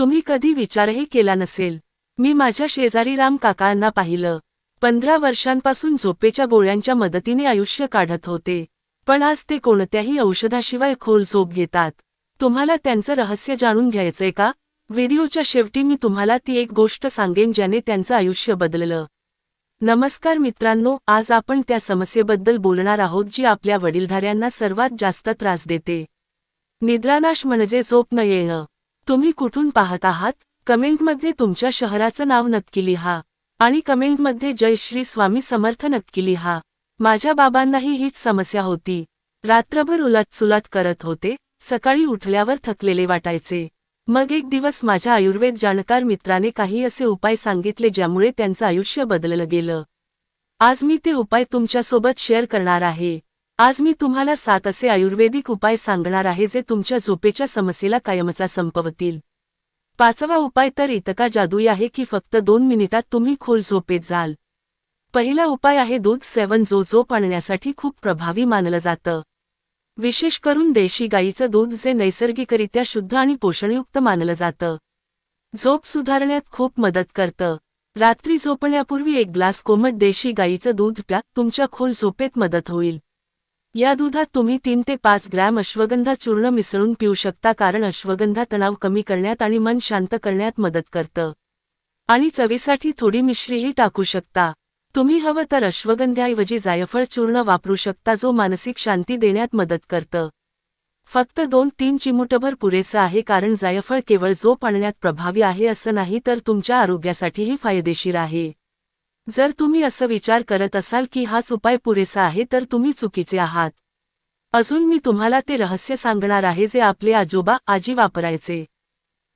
तुम्ही कधी विचारही केला नसेल. मी माझ्या शेजारी राम काकांना पाहिलं. पंधरा वर्षांपासून झोपेच्या गोळ्यांच्या मदतीने आयुष्य काढत होते. पण आज ते कोणत्याही औषधाशिवाय खोल झोप घेतात. तुम्हाला त्यांचं रहस्य जाणून घ्यायचंय का? व्हिडिओच्या शेवटी मी तुम्हाला ती एक गोष्ट सांगेन ज्याने त्यांचं आयुष्य बदललं. नमस्कार मित्रांनो आज आपण त्या समस्येबद्दल बोलणार आहोत जी आपल्या वडीलधाऱ्यांना सर्वात जास्त त्रास देते. निद्रानाश म्हणजे झोप न येणं. तुम्ही कुठून पाहत आहात? कमेंटमध्ये तुमच्या शहराचं नाव नक्की लिहा. आणि कमेंटमध्ये जय श्री स्वामी समर्थ नक्की लिहा. माझ्या बाबांनाही हीच समस्या होती. रात्रभर उलटसुलट करत होते. सकाळी उठल्यावर थकलेले वाटायचे. मग एक दिवस माझ्या आयुर्वेद जाणकार मित्राने काही असे उपाय सांगितले ज्यामुळे त्यांचं आयुष्य बदललं गेलं. आज मी ते उपाय तुमच्यासोबत शेअर करणार आहे. आज मी तुम्हाला सात असे आयुर्वेदिक उपाय सांगणार आहे जे तुमच्या झोपेच्या समस्येला कायमचा संपवतील. पाचवा उपाय तर इतका जादुई आहे की फक्त दोन मिनिटात तुम्ही खोल झोपेत जाल. पहिला उपाय आहे दूध सेवन जो झोप आणण्यासाठी खूप प्रभावी मानलं जातं. विशेष करून देशी गाईचं दूध जे नैसर्गिकरित्या शुद्ध आणि पोषणयुक्त मानलं जातं. झोप सुधारण्यात खूप मदत करतं. रात्री झोपण्यापूर्वी एक ग्लास कोमट देशी गाईचं दूध प्या तुमच्या खोल झोपेत मदत होईल. या दुधात तुम्ही तीन ते पाच ग्रॅम अश्वगंधा चूर्ण मिसळून पिऊ शकता कारण अश्वगंधा तणाव कमी करण्यात आणि मन शांत करण्यात मदत करतं. आणि चवीसाठी थोडी मिश्रीही टाकू शकता. तुम्ही हवं तर अश्वगंध्याऐवजी जायफळ चूर्ण वापरू शकता जो मानसिक शांती देण्यात मदत करतं. फक्त दोन तीन चिमुटभर पुरेसं आहे कारण जायफळ केवळ झोप आणण्यात प्रभावी आहे असं नाही तर तुमच्या आरोग्यासाठीही फायदेशीर आहे. जर तुम्ही असं विचार करत असाल की हाच उपाय पुरेसा आहे तर तुम्ही चुकीचे आहात. अजून मी तुम्हाला ते रहस्य सांगणार आहे जे आपले आजोबा आजी वापरायचे.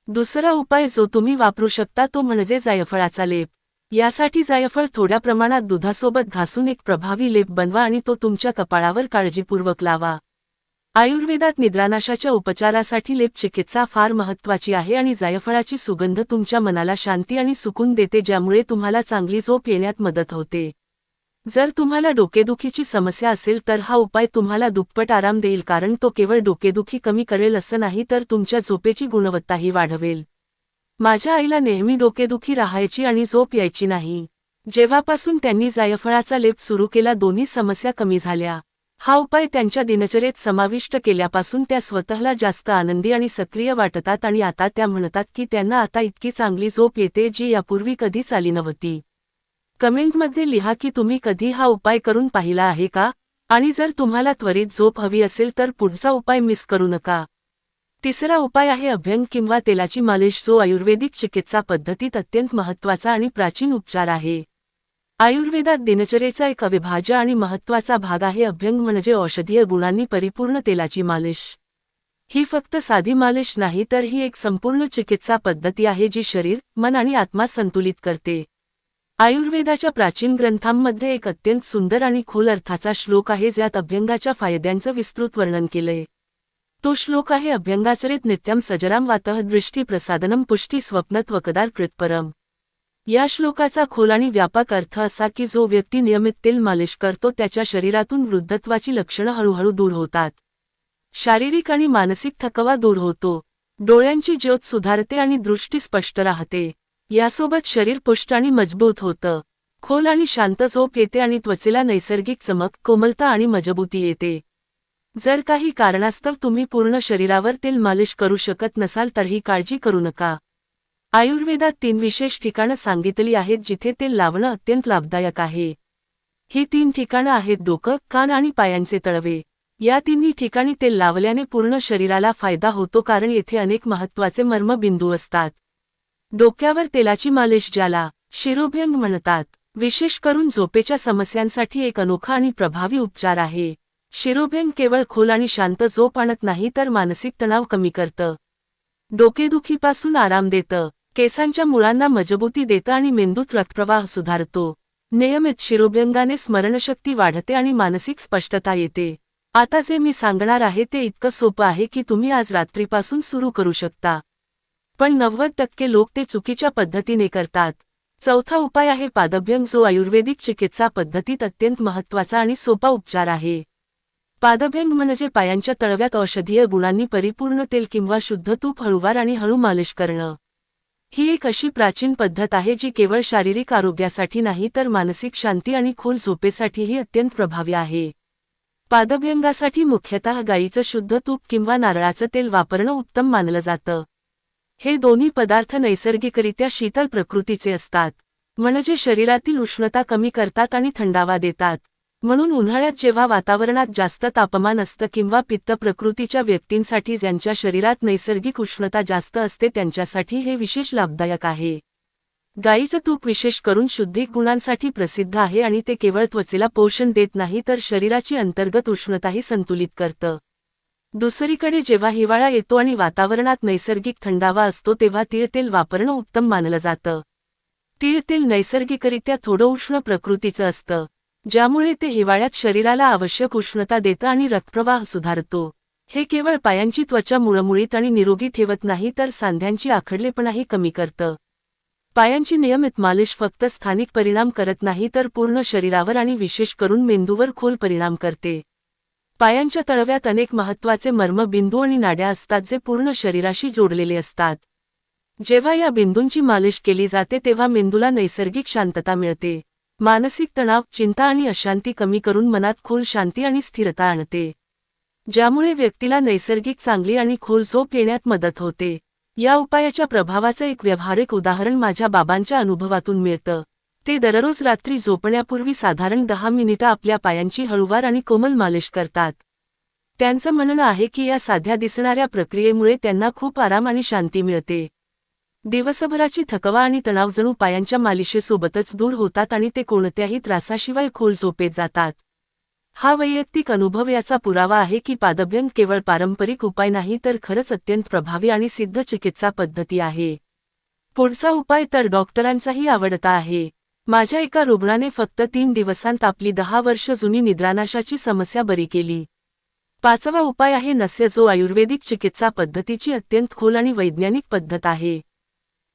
दुसरा उपाय जो तुम्ही वापरू शकता तो म्हणजे जायफळाचा लेप. यासाठी जायफळ थोड्या प्रमाणात दुधासोबत घासून एक प्रभावी लेप बनवा आणि तो तुमच्या कपाळावर काळजीपूर्वक लावा. आयुर्वेदात निद्रानाशाच्या उपचारासाठी लेप चिकित्सा फार महत्वाची आहे आणि जायफळाची सुगंध तुमच्या मनाला शांती आणि सुकून देते ज्यामुळे तुम्हाला चांगली झोप येण्यात मदत होते. जर तुम्हाला डोकेदुखीची समस्या असेल तर हा उपाय तुम्हाला दुप्पट आराम देईल कारण तो केवळ डोकेदुखी कमी करेल असं नाही तर तुमच्या झोपेची गुणवत्ताही वाढवेल. माझ्या आईला नेहमी डोकेदुखी राहायची आणि झोप यायची नाही. जेव्हापासून त्यांनी जायफळाचा लेप सुरू केला दोन्ही समस्या कमी झाल्या. हा उपाय त्यांच्या दिनचर्येत समाविष्ट केल्यापासून त्या स्वतःला जास्त आनंदी आणि सक्रिय वाटतात आणि आता त्या म्हणतात की त्यांना आता इतकी चांगली झोप येते जी यापूर्वी कधीच आली नव्हती. कमेंटमध्ये लिहा की तुम्ही कधी हा उपाय करून पाहिला आहे का? आणि जर तुम्हाला त्वरित झोप हवी असेल तर पुढचा उपाय मिस करू नका. तिसरा उपाय आहे अभ्यंग किंवा तेलाची मालिश जो आयुर्वेदिक चिकित्सा पद्धतीत अत्यंत महत्त्वाचा आणि प्राचीन उपचार आहे. आयुर्वेदात दिनचर्येचा एक अविभाज्य आणि महत्त्वाचा भाग आहे अभ्यंग म्हणजे औषधीय गुणांनी परिपूर्ण तेलाची मालिश. ही फक्त साधी मालिश नाही तर ही एक संपूर्ण चिकित्सा पद्धती आहे जी शरीर मन आणि आत्मा संतुलित करते. आयुर्वेदाच्या प्राचीन ग्रंथांमध्ये एक अत्यंत सुंदर आणि खोल अर्थाचा श्लोक आहे ज्यात अभ्यंगाच्या फायद्यांचं विस्तृत वर्णन केलंय. तो श्लोक आहे अभ्यंगाचरित नित्यम सजराम वातः दृष्टी प्रसादनम पुष्टी स्वप्नत्वकदार कृतपरम. या श्लोकाचा खोल आणि व्यापक अर्थ असा की जो व्यक्ती नियमित तेल मालिश करतो त्याच्या शरीरातून वृद्धत्वाची लक्षणं हळूहळू दूर होतात. शारीरिक आणि मानसिक थकवा दूर होतो. डोळ्यांची ज्योत सुधारते आणि दृष्टी स्पष्ट राहते. यासोबत शरीर पुष्ट आणि मजबूत होतं. खोल आणि शांत झोप येते आणि त्वचेला नैसर्गिक चमक कोमलता आणि मजबूती येते. जर काही कारणास्तव तुम्ही पूर्ण शरीरावर तेल मालिश करू शकत नसाल तर ही काळजी करू नका. आयुर्वेदात तीन विशेष ठिकाणं सांगितली आहेत जिथे तेल लावणं अत्यंत लाभदायक आहे. ही तीन ठिकाणं आहेत डोकं कान आणि पायांचे तळवे. या तिन्ही ठिकाणी तेल लावल्याने पूर्ण शरीराला फायदा होतो कारण येथे अनेक महत्त्वाचे मर्मबिंदू असतात. डोक्यावर तेलाची मालिश ज्याला शिरोभ्यंग म्हणतात विशेष करून झोपेच्या समस्यांसाठी एक अनोखा आणि प्रभावी उपचार आहे. शिरोभ्यंग केवळ खोल आणि शांत झोप आणत नाही तर मानसिक तणाव कमी करतं. डोकेदुखीपासून आराम देतं. केसांच्या मुळांना मजबूती देतं आणि मेंदूत रक्तप्रवाह सुधारतो. नियमित शिरोभ्यंगाने स्मरणशक्ती वाढते आणि मानसिक स्पष्टता येते. आता जे मी सांगणार आहे ते इतकं सोपं आहे की तुम्ही आज रात्रीपासून सुरू करू शकता. पण नव्वद टक्के लोक ते चुकीच्या पद्धतीने करतात. चौथा उपाय आहे पादभ्यंग जो आयुर्वेदिक चिकित्सा पद्धतीत अत्यंत महत्त्वाचा आणि सोपा उपचार आहे. पादभ्यंग म्हणजे पायांच्या तळव्यात औषधीय गुणांनी परिपूर्ण तेल किंवा शुद्ध तूप हळूवार आणि हळू मालिश करणं. ही एक अशी प्राचीन पद्धत आहे जी केवळ शारीरिक आरोग्यासाठी नाही तर मानसिक शांती आणि खोल झोपेसाठीही अत्यंत प्रभावी आहे. पादभ्यंगासाठी मुख्यतः गाईचं शुद्ध तूप किंवा नारळाचं तेल वापरणं उत्तम मानलं जातं. हे दोन्ही पदार्थ नैसर्गिकरित्या शीतल प्रकृतीचे असतात म्हणजे शरीरातील उष्णता कमी करतात आणि थंडावा देतात. म्हणून उन्हाळ्यात जेव्हा वातावरणात जास्त तापमान असतं किंवा पित्त प्रकृतीच्या व्यक्तींसाठी ज्यांच्या शरीरात नैसर्गिक उष्णता जास्त असते त्यांच्यासाठी हे विशेष लाभदायक आहे. गाईचं तूप विशेष करून शुद्धिक गुणांसाठी प्रसिद्ध आहे आणि ते केवळ त्वचेला पोषण देत नाही तर शरीराची अंतर्गत उष्णताही संतुलित करतं. दुसरीकडे जेव्हा हिवाळा येतो आणि वातावरणात नैसर्गिक थंडावा असतो तेव्हा तीळ वापरणं उत्तम मानलं जातं. तीळ नैसर्गिकरित्या थोडं उष्ण प्रकृतीचं असतं. ज्यामुळे ते हिवाळ्यात शरीराला आवश्यक उष्णता देतं आणि रक्तप्रवाह सुधारतो. हे केवळ पायांची त्वचा मुळमुळीत आणि निरोगी ठेवत नाही तर सांध्यांची आखडलेपणाही कमी करतं. पायांची नियमित मालिश फक्त स्थानिक परिणाम करत नाही तर पूर्ण शरीरावर आणि विशेष करून मेंदूवर खोल परिणाम करते. पायांच्या तळव्यात अनेक महत्त्वाचे मर्मबिंदू आणि नाड्या असतात जे पूर्ण शरीराशी जोडलेले असतात. जेव्हा या बिंदूंची मालिश केली जाते तेव्हा मेंदूला नैसर्गिक शांतता मिळते. मानसिक तणाव चिंता आणि अशांती कमी करून मनात खोल शांती आणि स्थिरता आणते. ज्यामुळे व्यक्तीला नैसर्गिक चांगली आणि खोल झोप येण्यात मदत होते. या उपायाच्या प्रभावाचं एक व्यावहारिक उदाहरण माझ्या बाबांच्या अनुभवातून मिळतं. ते दररोज रात्री झोपण्यापूर्वी साधारण दहा मिनिटं आपल्या पायांची हळूवार आणि कोमल मालिश करतात. त्यांचं म्हणणं आहे की या साध्या दिसणाऱ्या प्रक्रियेमुळे त्यांना खूप आराम आणि शांती मिळते. दिवसभराची थकवा आणि तणाव जणू पायांच्या मालिशेसोबतच दूर होतात आणि ते कोणत्याही त्रासाशिवाय खोल झोपेत जातात. हा वैयक्तिक अनुभव याचा पुरावा आहे की पादभ्यंग केवळ पारंपरिक उपाय नाही तर खरंच अत्यंत प्रभावी आणि सिद्ध चिकित्सा पद्धती आहे. पुढचा उपाय तर डॉक्टरांचाही आवडता आहे. माझ्या एका रुग्णाने फक्त तीन दिवसांत आपली दहा वर्ष जुनी निद्रानाशाची समस्या बरी केली. पाचवा उपाय आहे नस्य जो आयुर्वेदिक चिकित्सा पद्धतीची अत्यंत खोल आणि वैज्ञानिक पद्धत आहे.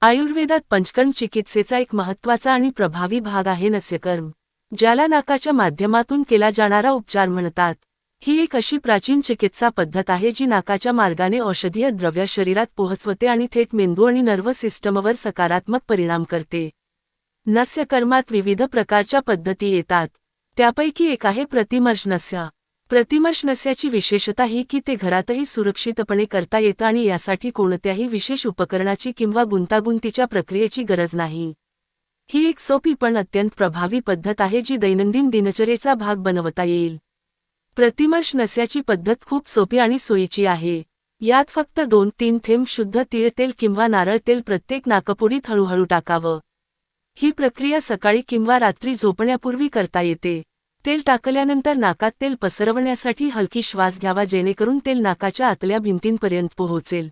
आयुर्वेदात पंचकर्म चिकित्सेचा एक महत्त्वाचा आणि प्रभावी भाग आहे नस्यकर्म ज्याला नाकाच्या माध्यमातून केला जाणारा उपचार म्हणतात. ही एक अशी प्राचीन चिकित्सा पद्धत आहे जी नाकाच्या मार्गाने औषधीय द्रव्य शरीरात पोहोचवते आणि थेट मेंदू आणि नर्व्ह सिस्टमवर सकारात्मक परिणाम करते. नस्यकर्मात विविध प्रकारच्या पद्धती येतात. त्यापैकी एक आहे प्रतिमर्श नस्य. प्रतिमर्श नस्याची विशेषता ही की ते घरातही सुरक्षितपणे करता येतं आणि यासाठी कोणत्याही विशेष उपकरणाची किंवा गुंतागुंतीच्या प्रक्रियेची गरज नाही. ही एक सोपी पण अत्यंत प्रभावी पद्धत आहे जी दैनंदिन दिनचर्येचा भाग बनवता येईल. प्रतिमर्श नस्याची पद्धत खूप सोपी आणि सोयीची आहे. यात फक्त दोन तीन थेंब शुद्ध तीळ तेल किंवा नारळ तेल प्रत्येक नाकपुडीत हळूहळू टाकावं. ही प्रक्रिया सकाळी किंवा रात्री झोपण्यापूर्वी करता येते. तेल टाकल्यानंतर नाकात तेल पसरवण्यासाठी हलकी श्वास घ्यावा जेणेकरून तेल नाकाच्या आतल्या भिंतींपर्यंत पोहोचेल.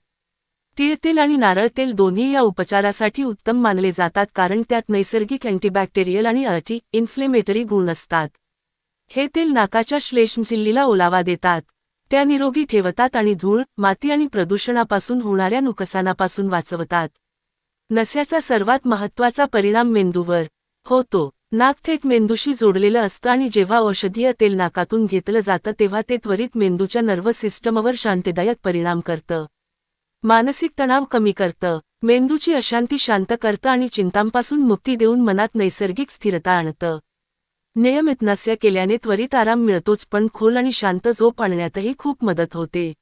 तीळ तेल आणि नारळ तेल दोन्ही या उपचारासाठी उत्तम मानले जातात कारण त्यात नैसर्गिक अँटीबॅक्टेरियल आणि अटी इन्फ्लेमेटरी गुण असतात. हे तेल नाकाच्या श्लेष्मझिल्लीला ओलावा देतात. त्या निरोगी ठेवतात आणि धूळ माती आणि प्रदूषणापासून होणाऱ्या नुकसानापासून वाचवतात. नस्याचा सर्वात महत्त्वाचा परिणाम मेंदूवर होतो. नाक थेट मेंदूशी जोडलेलं असतं आणि जेव्हा औषधीय तेल नाकातून घेतलं जातं तेव्हा ते त्वरित मेंदूच्या नर्व्ह सिस्टमवर शांतदायक परिणाम करतं. मानसिक तणाव कमी करतं. मेंदूची अशांती शांत करतं आणि चिंतांपासून मुक्ती देऊन मनात नैसर्गिक स्थिरता आणतं. नियमित नस्य केल्याने त्वरित आराम मिळतोच पण खोल आणि शांत झोप आणण्यातही खूप मदत होते.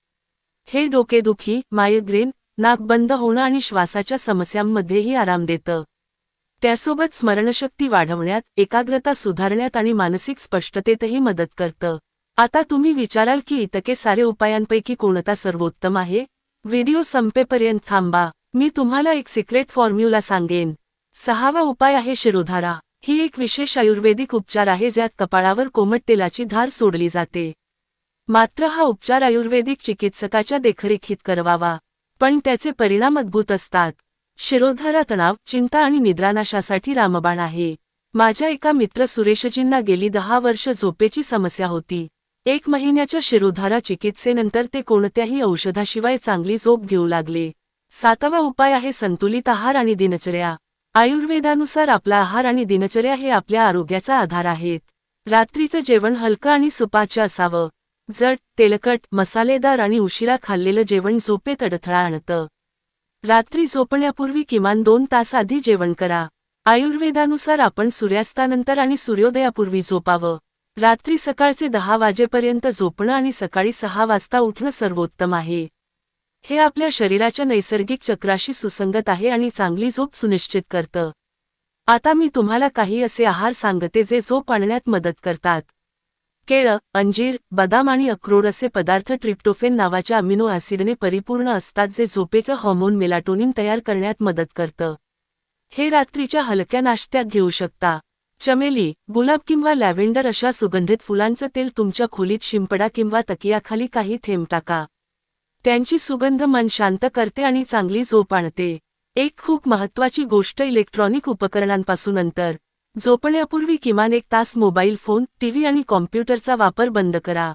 हे डोकेदुखी मायग्रेन नाक बंद होणं आणि श्वासाच्या समस्यांमध्येही आराम देतं. त्यासोबत स्मरणशक्ती वाढवण्यात एकाग्रता सुधारण्यात आणि मानसिक स्पष्टतेतही मदत करतं. आता तुम्ही विचाराल की इतके सारे उपायांपैकी कोणता सर्वोत्तम आहे? व्हिडिओ संपेपर्यंत थांबा. मी तुम्हाला एक सिक्रेट फॉर्म्युला सांगेन. सहावा उपाय आहे शिरोधारा. ही एक विशेष आयुर्वेदिक उपचार आहे ज्यात कपाळावर कोमट तेलाची धार सोडली जाते. मात्र हा उपचार आयुर्वेदिक चिकित्सकाच्या देखरेखीत करवावा पण त्याचे परिणाम अद्भुत असतात. शिरोधारा तणाव चिंता आणि निद्रानाशासाठी रामबाण आहे. माझ्या एका मित्र सुरेशजींना गेली दहा वर्ष झोपेची समस्या होती. एक महिन्याच्या शिरोधारा चिकित्सेनंतर ते कोणत्याही औषधाशिवाय चांगली झोप घेऊ लागले. सातवा उपाय आहे संतुलित आहार आणि दिनचर्या. आयुर्वेदानुसार आपला आहार आणि दिनचर्या हे आपल्या आरोग्याचा आधार आहेत. रात्रीचं जेवण हलकं आणि सुपाच्य असावं. जड तेलकट मसालेदार आणि उशिरा खाल्लेलं जेवण झोपेत अडथळा आणतं. रात्री झोपण्यापूर्वी किमान दोन तास आधी जेवण करा. आयुर्वेदानुसार आपण सूर्यास्तानंतर आणि सूर्योदयापूर्वी झोपावं. रात्री सकाळचे दहा वाजेपर्यंत झोपणं आणि सकाळी सहा वाजता उठणं सर्वोत्तम आहे. हे आपल्या शरीराच्या नैसर्गिक चक्राशी सुसंगत आहे आणि चांगली झोप सुनिश्चित करतं. आता मी तुम्हाला काही असे आहार सांगते जे झोप आणण्यात मदत करतात. केळं अंजीर बदाम आणि अक्रोड असे पदार्थ ट्रिप्टोफेन नावाच्या अमिनो ॲसिडने परिपूर्ण असतात जे झोपेचं हॉर्मोन मेलाटोनिन तयार करण्यात मदत करतं. हे रात्रीच्या हलक्या नाश्त्यात घेऊ शकता. चमेली गुलाब किंवा लॅव्हेंडर अशा सुगंधित फुलांचं तेल तुमच्या खोलीत शिंपडा किंवा तकियाखाली काही थेंब टाका. त्यांची सुगंध मन शांत करते आणि चांगली झोप आणते. एक खूप महत्वाची गोष्ट इलेक्ट्रॉनिक उपकरणांपासून अंतर. झोपण्यापूर्वी किमान एक तास मोबाईल फोन टीव्ही आणि कॉम्प्युटरचा वापर बंद करा.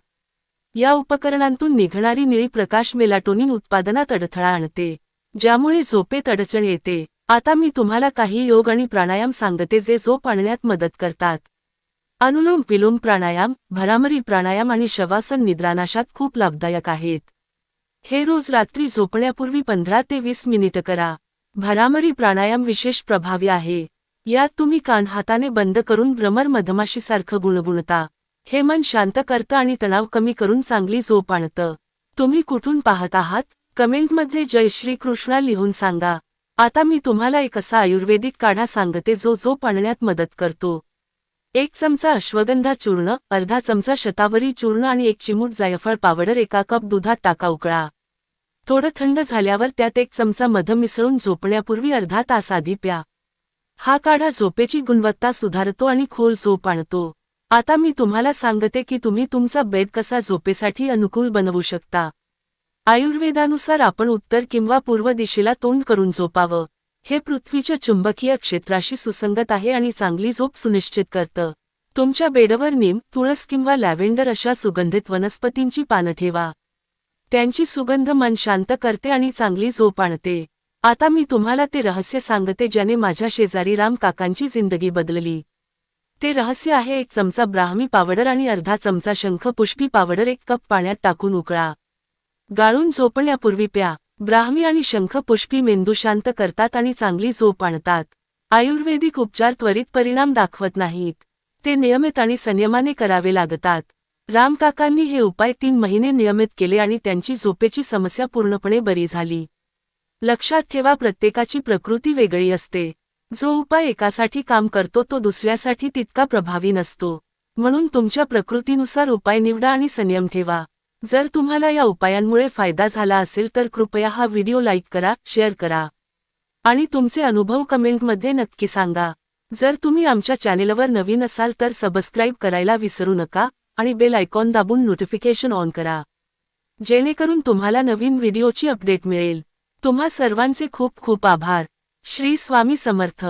या उपकरणांतून निघणारी निळी प्रकाश मेलाटोनिन उत्पादनात अडथळा आणते ज्यामुळे झोपेत अडचण येते. आता मी तुम्हाला काही योग आणि प्राणायाम सांगते जे झोप आणण्यात मदत करतात. अनुलोम विलोम प्राणायाम भरामरी प्राणायाम आणि शवासन निद्रानाशात खूप लाभदायक आहेत. हे रोज रात्री झोपण्यापूर्वी पंधरा ते वीस मिनिटं करा. भरामरी प्राणायाम विशेष प्रभावी आहे. यात तुम्ही कान हाताने बंद करून भ्रमर मधमाशीसारखं गुणगुणता हे मन शांत करतं आणि तणाव कमी करून चांगली झोप आणतं. तुम्ही कुठून पाहत आहात? कमेंटमध्ये जय श्री कृष्णा लिहून सांगा. आता मी तुम्हाला एक असा आयुर्वेदिक काढा सांगते जो झोप आणण्यात मदत करतो. एक चमचा अश्वगंधा चूर्ण अर्धा चमचा शतावरी चूर्ण आणि एक चिमूट जायफळ पावडर एका कप दुधात टाका उकळा. थोडं थंड झाल्यावर त्यात एक चमचा मध मिसळून झोपण्यापूर्वी अर्धा तास आधी प्या. हा काढा झोपेची गुणवत्ता सुधारतो आणि खोल झोप आणतो. आता मी तुम्हाला सांगते की तुम्ही तुमचा बेड कसा झोपेसाठी अनुकूल बनवू शकता. आयुर्वेदानुसार आपण उत्तर किंवा पूर्व दिशेला तोंड करून झोपावं. हे पृथ्वीच्या चुंबकीय क्षेत्राशी सुसंगत आहे आणि चांगली झोप सुनिश्चित करतं. तुमच्या बेडवर नीम तुळस किंवा लॅव्हेंडर अशा सुगंधित वनस्पतींची पानं ठेवा. त्यांची सुगंध मन शांत करते आणि चांगली झोप आणते. आता मी तुम्हाला ते रहस्य सांगते ज्याने माझ्या शेजारी राम काकांची जिंदगी बदलली. ते रहस्य आहे एक चमचा ब्राह्मी पावडर आणि अर्धा चमचा शंख पुष्पी पावडर एक कप पाण्यात टाकून उकळा. गाळून झोपण्यापूर्वी प्या. ब्राह्मी आणि शंख पुष्पी मेंदू शांत करतात आणि चांगली झोप आणतात. आयुर्वेदिक उपचार त्वरित परिणाम दाखवत नाहीत. ते नियमित आणि संयमाने करावे लागतात. रामकाकांनी हे उपाय तीन महिने नियमित केले आणि त्यांची झोपेची समस्या पूर्णपणे बरी झाली. लक्षात ठेवा प्रत्येकाची प्रकृती वेगळी असते. जो उपाय एकासाठी काम करतो तो दुसऱ्यासाठी तितका प्रभावी नसतो. म्हणून तुमच्या प्रकृतीनुसार उपाय निवडा आणि संयम ठेवा. जर तुम्हाला या उपायांमुळे फायदा झाला असेल तर कृपया हा व्हिडिओ लाईक करा शेअर करा. आणि तुमचे अनुभव कमेंटमध्ये नक्की सांगा. जर तुम्ही आमच्या चॅनेलवर नवीन असाल तर सबस्क्राईब करायला विसरू नका आणि बेल आयकॉन दाबून नोटिफिकेशन ऑन करा. जेणेकरून तुम्हाला नवीन व्हिडिओची अपडेट मिळेल. तुम्हा सर्वांचे खूप खूप आभार. श्री स्वामी समर्थ.